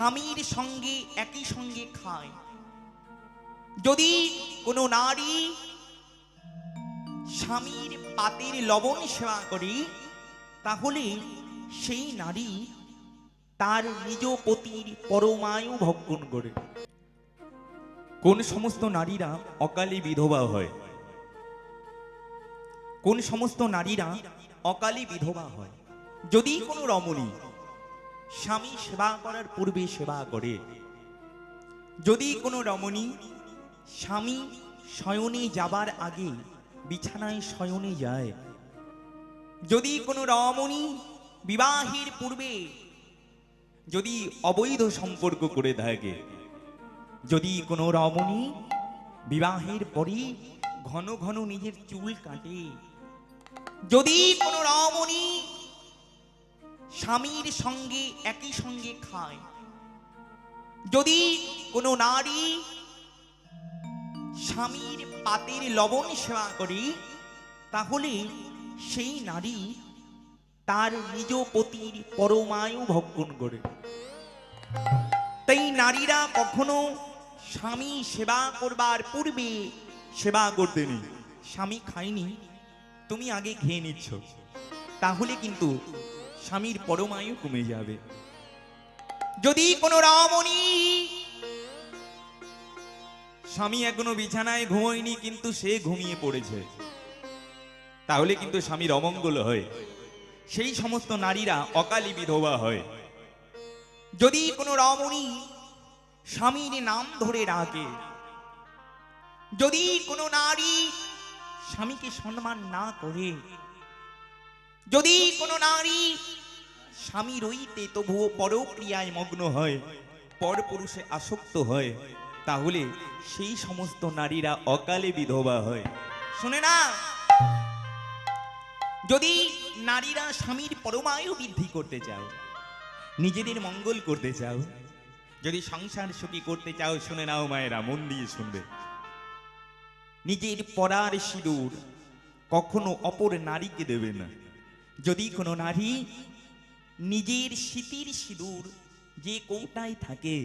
স্বামীর সঙ্গে, একই সঙ্গে খায়। যদি কোনো নারী স্বামীর পাতের লবণ সেবা করে, তাহলে সেই নারী তার নিজ পতির পরমায়ু ভক্ষণ করে। কোন সমস্ত নারীরা অকালে বিধবা হয়? কোন সমস্ত নারীরা অকালে বিধবা হয়? যদি কোনো রমণী স্বামী সেবা করার পূর্বে সেবা করে। যদি কোনো রমণী স্বামী শয়নে যাবার আগে বিছানায় শয়নে যায়, যদি কোনো রমণী বিবাহের পূর্বে যদি অবৈধ সম্পর্ক করে থাকে, যদি কোনো রমণী বিবাহের পরে ঘন ঘন নিজের চুল কাটে, যদি কোনো রমণী স্বামীর সঙ্গে, একই সঙ্গে খায়। যদি কোনো নারী স্বামীর পাতের লবণ সেবা করে, তাহলে সেই নারী তার নিজ পতির পরমায়ু ভক্ষণ করে। তাই নারীরা কখনো স্বামী সেবা করবার পূর্বে সেবা করতে নেই। স্বামী খায়নি, তুমি আগে খেয়ে নিচ্ছ। তাহলে কিন্তু স্বামীর পরমায়ু কমে যাবে। যদি কোনো রমণী স্বামী এখনও বিছানায় ঘুমোয়নি, কিন্তু সে ঘুমিয়ে পড়েছে, তাহলে কিন্তু স্বামীর অমঙ্গল হয়। সেই সমস্ত নারীরা অকালী বিধবা হয়। যদি কোনো রমণী স্বামীর নাম ধরে ডাকে, যদি কোনো নারী স্বামীকে সম্মান না করে যদি কোনো নারী স্বামী রইতে তবুও পরক্রিয়ায় মগ্ন হয়, পরপুরুষে আসক্ত হয়, তাহলে সেই সমস্ত নারীরা অকালে বিধবা হয়। শুনে না? যদি নারীরা স্বামীর পরমায়ু বৃদ্ধি করতে চাও, নিজেদের মঙ্গল করতে চাও, যদি সংসার সুখী করতে চাও, শুনে নাও মায়েরা, মন দিয়ে শুনবে। নিজের পরার সিঁদুর কখনো অপর নারীকে দেবে না। যদি কোনো নারী নিজের শীতির সিঁদুর যে কৌটায় থাকে,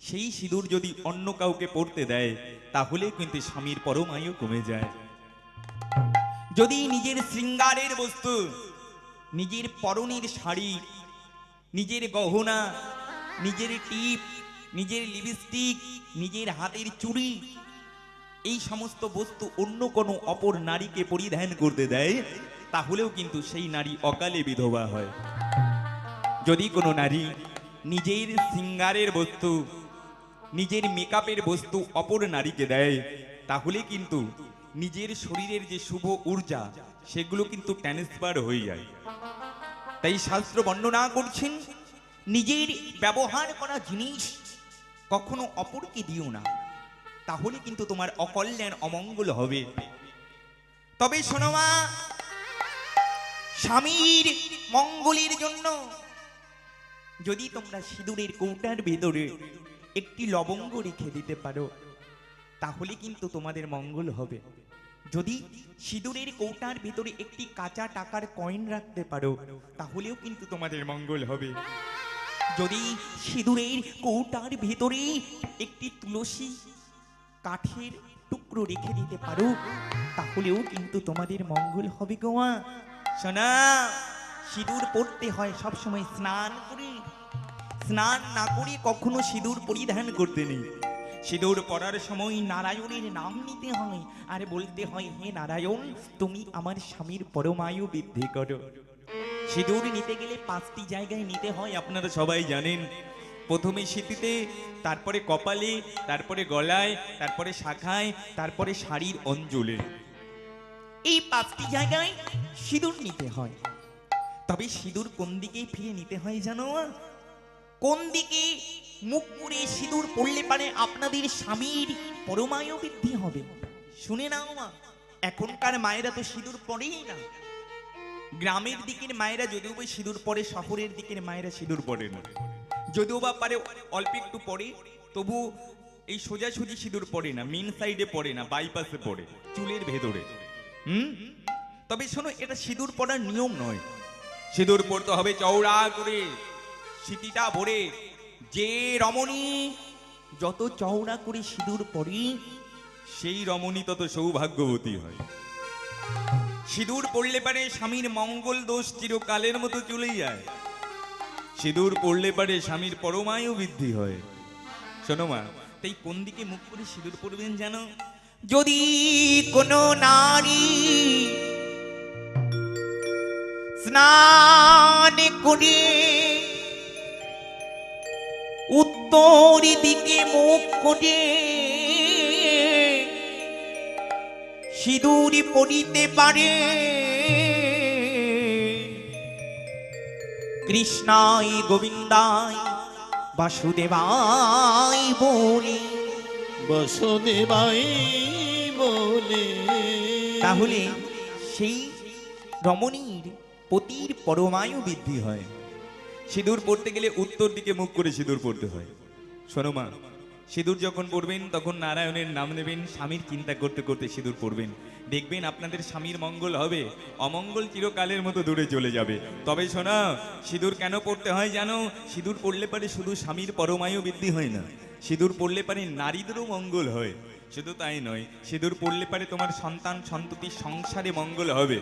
সেই সিঁদুর যদি অন্য কাউকে পড়তে দেয়, তাহলে কিন্তু স্বামীর পরমায়ু কমে যায়। যদি নিজের শৃঙ্গারের বস্তু, নিজের পরনের শাড়ি, নিজের গহনা, নিজের টিপ, নিজের লিপস্টিক, নিজের হাতের চুড়ি, এই সমস্ত বস্তু অন্য কোনো অপর নারীকে পরিধান করতে দেয় তাহলেও কিন্তু সেই নারী অকালে বিধবা হয়। যদি কোনো নারী নিজের সিঙ্গারের বস্তু, নিজের মেকআপের বস্তু অপর নারীকে দেয়, তাহলে কিন্তু নিজের শরীরের যে শুভ ঊর্জা, সেগুলো কিন্তু ট্রান্সফার হয়ে যায়। তাই শাস্ত্র বর্ণনা করছেন, নিজের ব্যবহার করা জিনিস কখনো অপরকে দিও না, তাহলে কিন্তু তোমার অকল্যাণ অমঙ্গল হবে। তবে শোনো স্বামীর মঙ্গলের জন্য। যদি তোমরা সিঁদুরের কৌটার ভেতরে একটি লবঙ্গ রেখে দিতে পারো, তাহলে কিন্তু তোমাদের মঙ্গল হবে। যদি সিঁদুরের কৌটার ভেতরে একটি কাঁচা টাকার কয়েন রাখতে পারো, তাহলেও কিন্তু তোমাদের মঙ্গল হবে। যদি সিঁদুরের কৌটার ভিতরে একটি তুলসী কাঠের টুকরো রেখে দিতে পারো, তাহলেও কিন্তু তোমাদের মঙ্গল হবে গোয়া। শোনা, সিঁদুর পড়তে হয় সবসময়, স্নান করে। স্নান না করে কখনো সিঁদুর পরিধান করতে নেই। সিঁদুর পরার সময় নারায়ণের নাম নিতে হয়। আর বলতে হয়, হে নারায়ণ, তুমি আমার স্বামীর পরমায়ু বৃদ্ধি করো। সিঁদুর নিতে গেলে পাঁচটি জায়গায় নিতে হয়, আপনারা সবাই জানেন। প্রথমে সিঁথিতে, তারপরে কপালে, তারপরে গলায়, তারপরে শাখায়, তারপরে শাড়ির অঞ্জলে। এই পাঁচটি জায়গায় সিঁদুর নিতে হয়। তবে সিঁদুর কোন দিকে ফিরে নিতে হয় জানো? কোন দিকে মুখ করে সিঁদুর পড়লে পারে আপনাদের স্বামীর পরমায়ু বৃদ্ধি হবে? শুনে নাও মা, এখনকার মায়েরা তো সিঁদুর পড়েই না। গ্রামের দিকের মায়েরা যদিও বা সিঁদুর পরে, শহরের দিকের মায়েরা সিঁদুর পরে না। যদিও বা পারে অল্প একটু পরে, তবু এই সোজাসুজি সিঁদুর পড়ে না, মেন সাইডে পড়ে না, বাইপাসে পড়ে, চুলের ভেতরে। হুম? তবে শোনো, এটা সিঁদুর পড়ার নিয়ম নয়। সিঁদুর পড়তে হবে চওড়া করে, সিটিটা ভরে। যে রমণী যত চওড়া করে সিঁদুর পরে সেই রমণী তত সৌভাগ্যবতী হয়। সিঁদুর পড়লে পারে স্বামীর মঙ্গল দোষ চিরকালের মতো চলে যায়। সিঁদুর পড়লে পারে স্বামীর পরমায়ু বৃদ্ধি হয়। শোনো মা, তাই কোন দিকে মুখ করে সিঁদুর পড়বেন জানো? যদি কোনো নারী স্নান করে উত্তর দিকে মুখ করে সিঁদুর পড়িতে পারে কৃষ্ণাই গোবিন্দাই বাসুদেবাই বলে। বসুদেবাই তাহলে সেই রমণীর পতির পরমায়ু বৃদ্ধি হয়। সিঁদুর পড়তে গেলে উত্তর দিকে মুখ করে সিঁদুর পড়তে হয়। শোনো মা, সিঁদুর যখন পড়বেন, তখন নারায়ণের নাম নেবেন, স্বামীর চিন্তা করতে করতে সিঁদুর পড়বেন। দেখবেন আপনাদের স্বামীর মঙ্গল হবে, অমঙ্গল চিরকালের মতো দূরে চলে যাবে। তবে শোনা, সিঁদুর কেন পড়তে হয় জানো? সিঁদুর পড়লে পারে শুধু স্বামীর পরমায়ু বৃদ্ধি হয় না। সিঁদুর পড়লে পারে নারীদেরও মঙ্গল হয়। শুধু তাই নয়, সিঁদুর পড়লে পারে তোমার সন্তান সন্ততি সংসারে মঙ্গল হবে।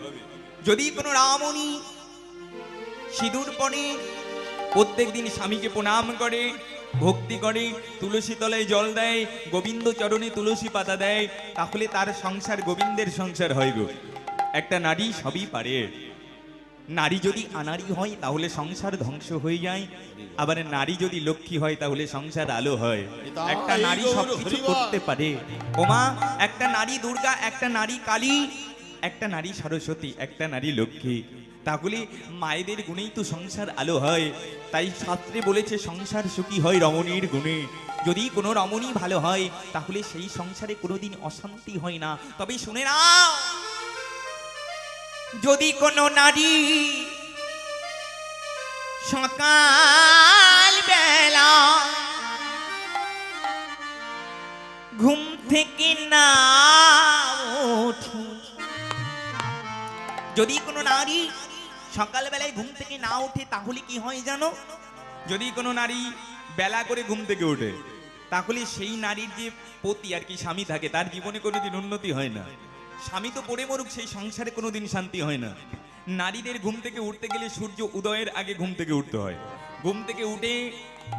যদি কোনো রামণী সিঁদুর পরে প্রত্যেক দিন স্বামীকে প্রণাম করে, ভক্তি করে, তুলসী তলায় জল দেয়, গোবিন্দ চরণে তুলসী পাতা দেয়, তাহলে তার সংসার গোবিন্দের সংসার হয় গো। একটা নারী সবই পারে। নারী যদি আনারি হয় তাহলে সংসার ধ্বংস হয়ে যায়। আবার নারী যদি লক্ষ্মী হয় তাহলে সংসার আলো হয়। একটা নারী সবকিছু করতে পারে। ওমা একটা নারী দুর্গা একটা নারী কালী একটা নারী সরস্বতী একটা নারী লক্ষ্মী। তাহলে মায়েদের গুণেই তো সংসার আলো হয়। তাই শাস্ত্রে বলেছে সংসার সুখী হয় রমণীর গুণে। যদি কোনো রমণী ভালো হয় তাহলে সেই সংসারে কোনোদিন অশান্তি হয় না। তবে শুনে নাও! যদি কোনো নারী সকাল বেলা ঘুম থেকে না যদি কোনো নারী সকালবেলায় ঘুম থেকে না ওঠে, তাহলে কি হয় জানো? যদি কোনো নারী বেলা করে ঘুম থেকে ওঠে, তাহলে সেই নারীর যে পতি আর কি স্বামী থাকে, তার জীবনে কোনোদিন উন্নতি হয় না। স্বামী তো পড়ে মরুক, সেই সংসারে কোনো দিন শান্তি হয় না। নারীদের ঘুম থেকে উঠতে গেলে সূর্য উদয়ের আগে ঘুম থেকে উঠতে হয়। ঘুম থেকে উঠে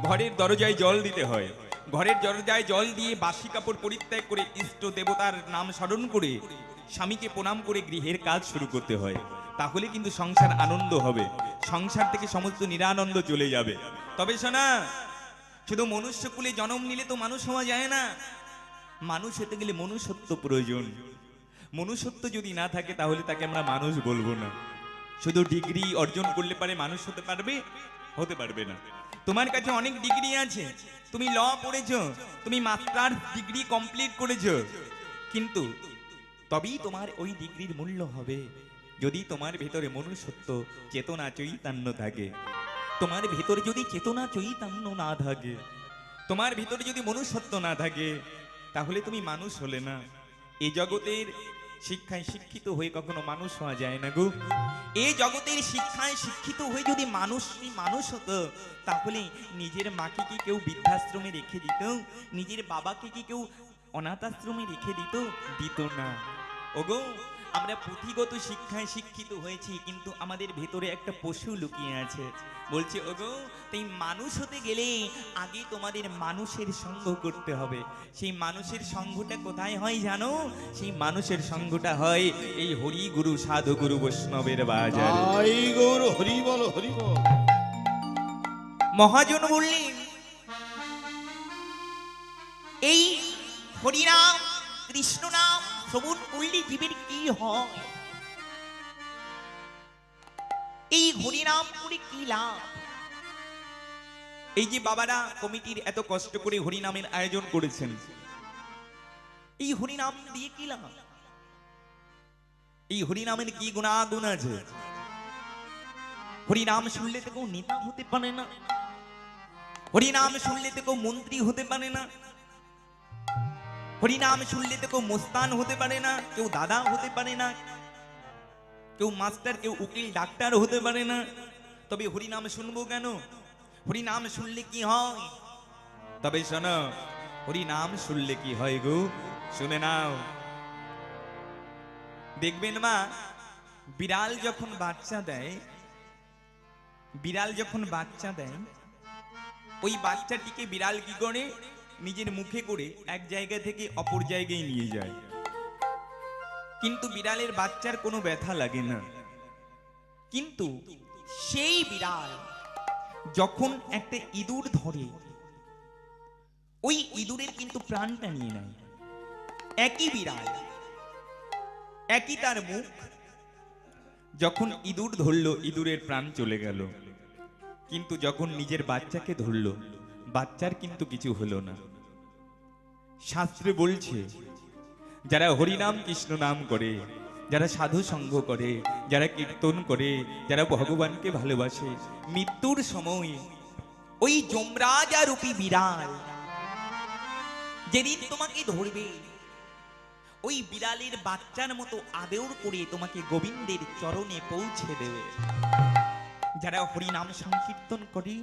ঘরের দরজায় জল দিতে হয়। ঘরের দরজায় জল দিয়ে বাসি কাপড় পরিত্যাগ করে ইষ্ট দেবতার নাম স্মরণ করে স্বামীকে প্রণাম করে গৃহের কাজ শুরু করতে হয়। তাহলে কিন্তু সংসার আনন্দ হবে। সংসার থেকে সমস্ত নিরানন্দ চলে যাবে। তবে শোনা, শুধু মনুষ্যকুলে জন্ম নিলে তো মানুষ হওয়া যায় না। মানুষ হতে গেলে মনুষ্যত্ব প্রয়োজন। মনুষ্যত্ব যদি না থাকে, তাহলে তাকে আমরা মানুষ বলব না। শুধু ডিগ্রি অর্জন করলে পারে, মানুষ হতে পারবে হতে পারবে না। তোমার কাছে অনেক ডিগ্রি আছে। তুমি ল পড়েছো, তুমি মাস্টার ডিগ্রি কমপ্লিট করেছ। কিন্তু তবেই তোমার ওই ডিগ্রির মূল্য হবে। যদি তোমার ভেতরে মনুষ্যত্ব চেতনা চৈতন্য থাকে। তোমার ভেতরে যদি চেতনা চৈতন্য না থাকে, তোমার ভেতরে যদি মনুষ্যত্ব না থাকে, তাহলে তুমি মানুষ হলে না। এ জগতের শিক্ষায় শিক্ষিত হয়ে কখনো মানুষ হওয়া যায় না গো। এই জগতের শিক্ষায় শিক্ষিত হয়ে যদি মানুষ মানুষ হতো, তাহলে নিজের মাকে কি কেউ বৃদ্ধাশ্রমে রেখে দিত? নিজের বাবাকে কি কেউ অনাথাশ্রমে রেখে দিত? দিত না। ওগো আমরা পুঁথিগত শিক্ষায় শিক্ষিত হয়েছি কিন্তু আমাদের ভেতরে একটা পশু লুকিয়ে আছে। বলছে ওগো তাই মানুষ হতে গেলে আগে তোমাদের মানুষের সঙ্গ করতে হবে। সেই মানুষের সঙ্গটা কোথায় হয় জানো? সেই মানুষের সঙ্গটা হয় এই হরি গুরু সাধু গুরু বৈষ্ণবের বাজার। হরি বল হরি বল। মহাজন বললেন এই হরিনাম কৃষ্ণ নাম শ্রবণ করলে জীবের কি হয়? এই হরিনাম করে কি লাভ? এই যে বাবারা কমিটির এত কষ্ট করে হরিনামের আয়োজন করেছেন। এই হরিনাম দিয়ে কি লাভ? এই হরিনামের কি গুণাগুণ আছে? হরিনাম শুনলে তো কেউ নেতা হতে পারে না। হরিনাম শুনলে তো কেউ মন্ত্রী হতে পারে না। হরিনাম শুনলে তো কেউ মোস্তান হতে পারে না, কেউ দাদা হতে পারে না, কেউ মাস্টার, কেউ উকিল, ডাক্তার হতে পারে না। তবে হরিনাম শুনব কেন? হরিনাম শুনলে কি হয়? তবে শোনো, হরিনাম শুনলে কি হয় গো? শুনে নাও। দেখবেন মা, বিড়াল যখন বাচ্চা দেয়, বিড়াল যখন বাচ্চা দেয়, ওই বাচ্চাটিকে বিড়াল কি করে? নিজের মুখে করে এক জায়গা থেকে অপর জায়গায় নিয়ে যায়। কিন্তু বিড়ালের বাচ্চার কোনো ব্যথা লাগে না। কিন্তু সেই বিড়াল যখন একটা ইঁদুর ধরে, ওই ইঁদুরের কিন্তু প্রাণটা নিয়ে নেয়। একই বিড়াল, একই তার মুখ, যখন ইঁদুর ধরলো, ইঁদুরের প্রাণ চলে গেল। কিন্তু যখন নিজের বাচ্চাকে ধরলো বাচ্চার কিন্তু কিছু হলো না। শাস্ত্রে বলছে, যারা হরিনাম কৃষ্ণ নাম করে, যারা সাধু সঙ্গ করে, যারা কীর্তন করে, যারা ভগবানকে ভালোবাসে, মৃত্যুর সময় ওই যমরাজা রূপী বিড়াল যেদিন তোমাকে ধরবে, ওই বিড়ালের বাচ্চার মতো আদর করে তোমাকে গোবিন্দের চরণে পৌঁছে দেবে। যারা হরিনাম সংকীর্তন করে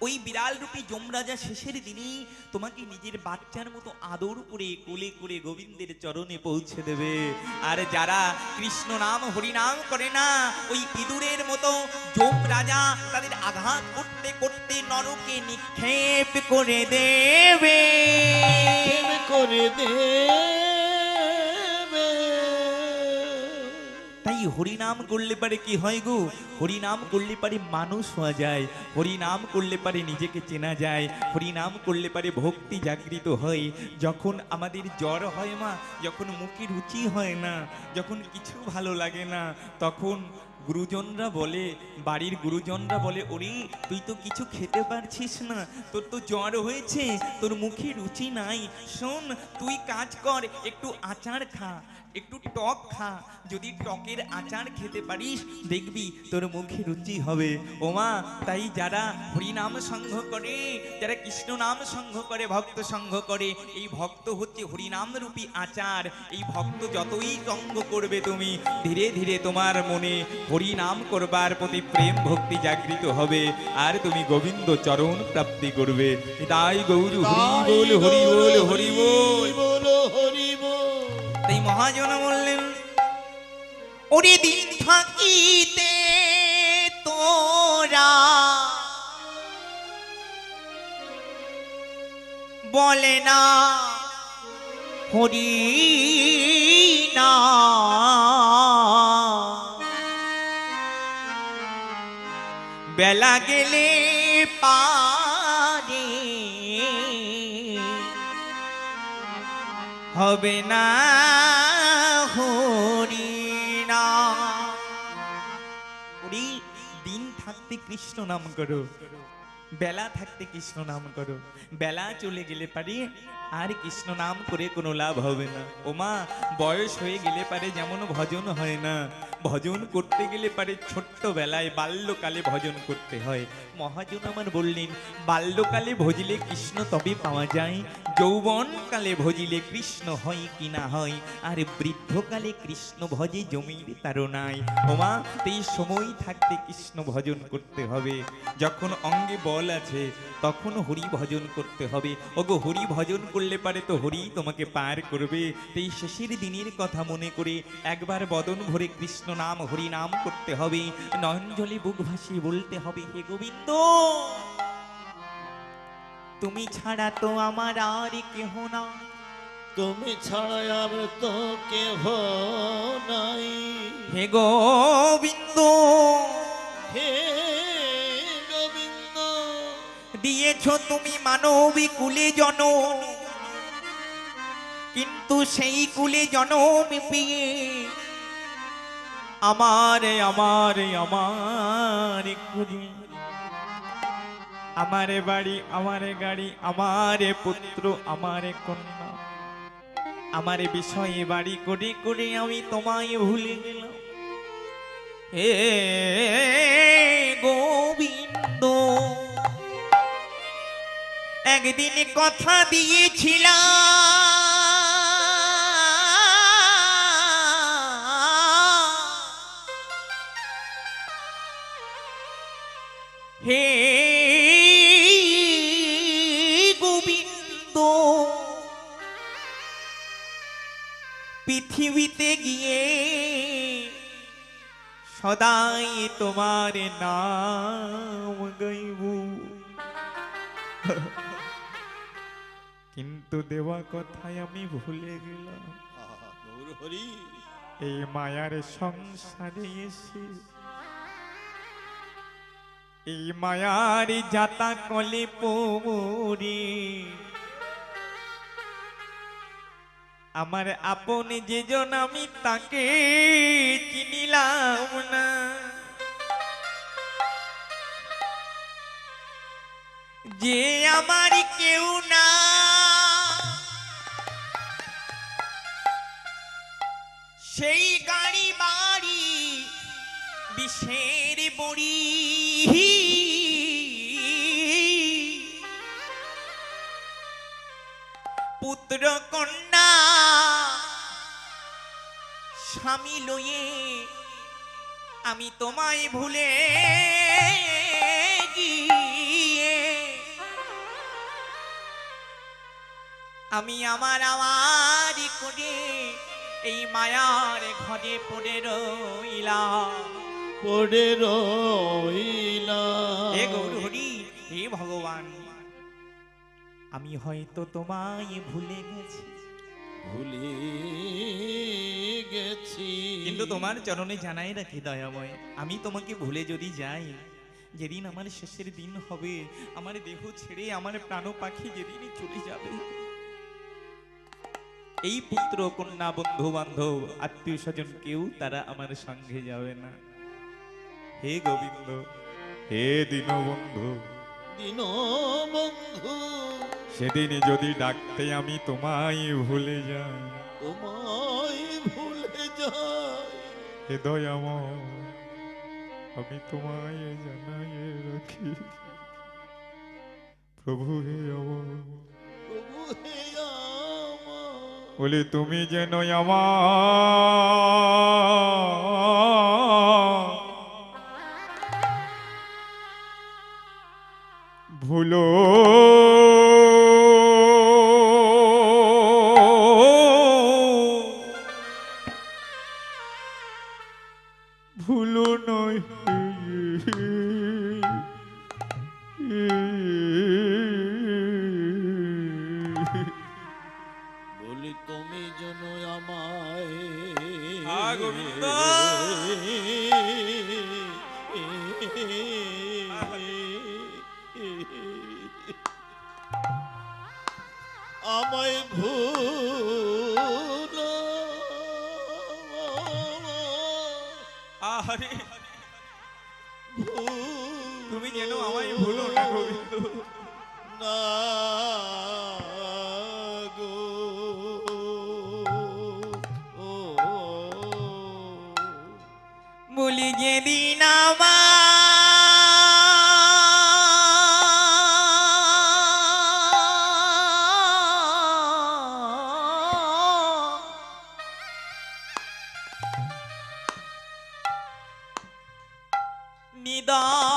ওই বিড়াল রূপী যমরাজা শেষের দিনে তোমাকে নিজের বাচ্চার মতো আদর করে, কোলে করে গোবিন্দের চরণে পৌঁছে দেবে। আর যারা কৃষ্ণ নাম হরিনাম করে না, ওই ইঁদুরের মতো যমরাজা তাদের আঘাত করতে করতে নরকে নিক্ষেপ করে দেবে। করে দেবে। তাই হরিনাম করলে পারে কি হয় গো? হরিনাম করলে পারে মানুষ হওয়া যায়, হরিনাম করলে পারে নিজেকে চেনা যায়, হরিনাম করলে পারে ভক্তি জাগৃত হয়। যখন আমাদের জ্বর হয় মা, যখন মুখে রুচি হয় না, যখন কিছু ভালো লাগে না, তখন গুরুজনরা বলে, বাড়ির গুরুজনরা বলে, ওরে, তুই তো কিছু খেতে পারছিস না, তোর তো জ্বর হয়েছে, তোর মুখে রুচি নাই। শোন, তুই কাজ কর, একটু আচার খা। একটু টক খা, যদি টকের আচার খেতে পারিস, দেখবি তোর মুখে রুচি হবে। ওমা তাই যারা হরিনাম সংঘ করে, যারা কৃষ্ণ নাম সংঘ করে, ভক্ত সংঘ করে, এই ভক্ত হচ্ছে হরিনাম রূপী আচার। এই ভক্ত যতই সঙ্গ করবে তুমি, ধীরে ধীরে তোমার মনে হরিনাম করবার প্রতি প্রেম ভক্তি জাগৃত হবে। আর তুমি গোবিন্দ চরণ প্রাপ্তি করবে। তাই গৌর, হরি বল হরি বল হরি বল, হরি মহাজন বললেন ওরে দিন থাকিতে তোরা। বলে না হরি না। বেলা গেলে পারে হবে না হরি না ওরে দিন থাকতে কৃষ্ণ নাম করো, বেলা থাকতে কৃষ্ণ নাম করো, বেলা চলে গেলে পারে আর কৃষ্ণ নাম করে কোনো লাভ হবে না। ওমা বয়স হয়ে গেলে পারে যেমন ভজন হয় না। ভজন করতে গেলে পারে ছোট্টবেলায় বাল্যকালে ভজন করতে হয়। মহাজন আমার বললেন, বাল্যকালে ভজিলে কৃষ্ণ তবে পাওয়া যায়, যৌবনকালে ভজিলে কৃষ্ণ হয় কি না হয়, আর বৃদ্ধকালে কৃষ্ণ ভজে জমির তারনায় ওমা এই সময় থাকতে কৃষ্ণ ভজন করতে হবে। যখন অঙ্গে বল আছে, তখন হরি ভজন করতে হবে। ওগো, হরি ভজন করলে পারে তো হরি তোমাকে পার করবে। এই শেষের দিনের কথা মনে করে একবার বদন ভরে কৃষ্ণ নাম হরি নাম করতে হবে। নয়নজলে বুক ভাসিয়ে বলতে হবে হে গোবিন্দ তুমি ছাড়া তো আমার আর কেহ না তুমি ছাড়া আর তো কেহ নাই। হে গোবিন্দ হে গোবিন্দ দিয়েছ তুমি মানবী কুলে জন কিন্তু সেই কুলে জনম পেয়ে আমারে, আমার আমার খুঁজে আমারে বাড়ি, আমারে গাড়ি, আমারে পুত্র, আমারে কন্যা। আমারে বিষয়ে বাড়ি করে করে আমি তোমায় ভুলে গেলাম। হে গোবিন্দ, একদিন কথা দিয়েছিলাম সদাই তোমার নাম গাইব। কিন্তু দেওয়া কথায় আমি ভুলে গেলাম। এই মায়ার সংসারে এসে এই মায়ার যাতা কলে পড়ে আমার আপন যেজন আমি তাকে চিনিলাম না। যে আমার কেউ না। সেই গাড়ি বাড়ি বিষের বড়ি। পুত্র কন্যা স্বামী লয়ে আমি তোমায় ভুলে গিয়ে। আমি আমার আওয়াজ করে এই মায়ার ঘরে পড়ে রইলাম। পড়ে রইলাম। হে গৌর হরি হে ভগবান। আমি হয়তো তোমায় ভুলে গেছি। ভুলে গেছি। কিন্তু তোমার চরণে জানাই রাখি দয়াময় আমি তোমাকে ভুলে যদি যাই যেদিন আমার শেষের দিন হবে আমার দেহ ছেড়ে আমার প্রাণ পাখি যেদিনই চলে যাবে। এই পুত্র কন্যা বন্ধু বান্ধব আত্মীয় স্বজন কেউ তারা আমার সঙ্গে যাবে না। হে গোবিন্দ হে দীনবন্ধু। দিন বন্ধু সেদিন যদি ডাকতে আমি তোমায় ভুলে যাই। তোমায় ভুলে যাই। হে দয়াময় আমি তোমায় জানাই রাখি। প্রভু হে আমার। প্রভু হে আমার। বলে তুমি যেন আমার ভুলো নিদা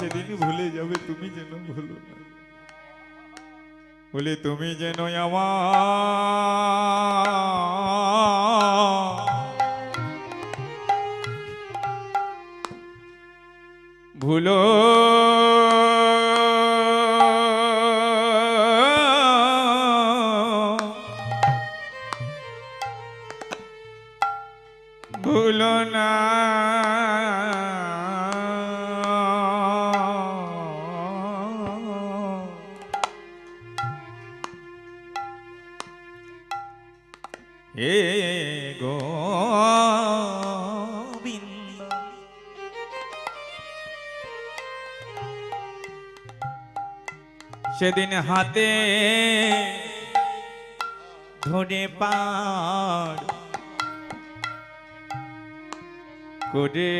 সেদিন ভুলে যাবে তুমি যেন ভুলো না। বলে তুমি যেন আমার ভুলো সেদিন হাতে ধরে পার করে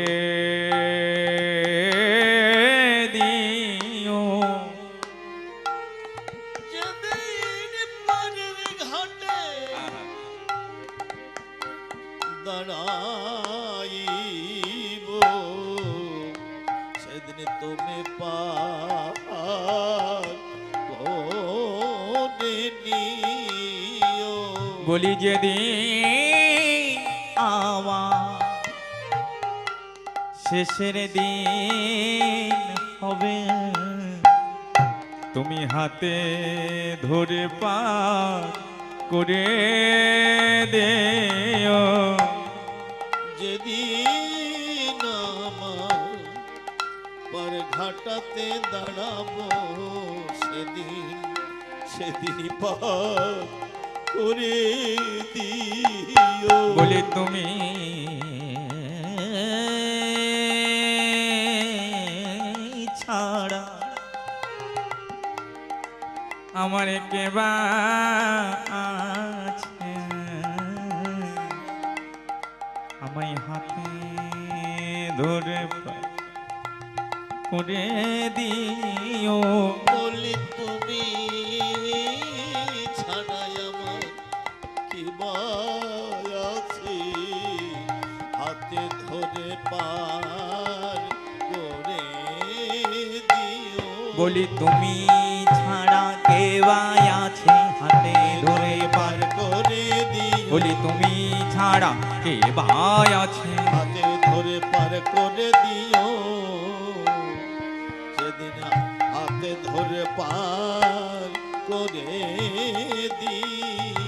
বলি যেদিন আমার শেষের দিন হবে। তুমি হাতে ধরে পার করে দেও। যেদিন আমার পর ঘাটাতে দাঁড়াবো, সেদিন সেদিনই পার করে দিও। বলে তুমি ছাড়া আমার কেবা আছে? আমায় হাতে ধরে করে দিও। বলি তুমি আছে হাতে ধরে পার করে দিও। বলি তুমি ছাড়া কেবাই আছে হাতে ধরে পার করে দিও। বলি তুমি ছাড়া কে ভাই আছে হাতে ধরে পার করে দিও। সেদিন হাতে ধরে পার করে দিও।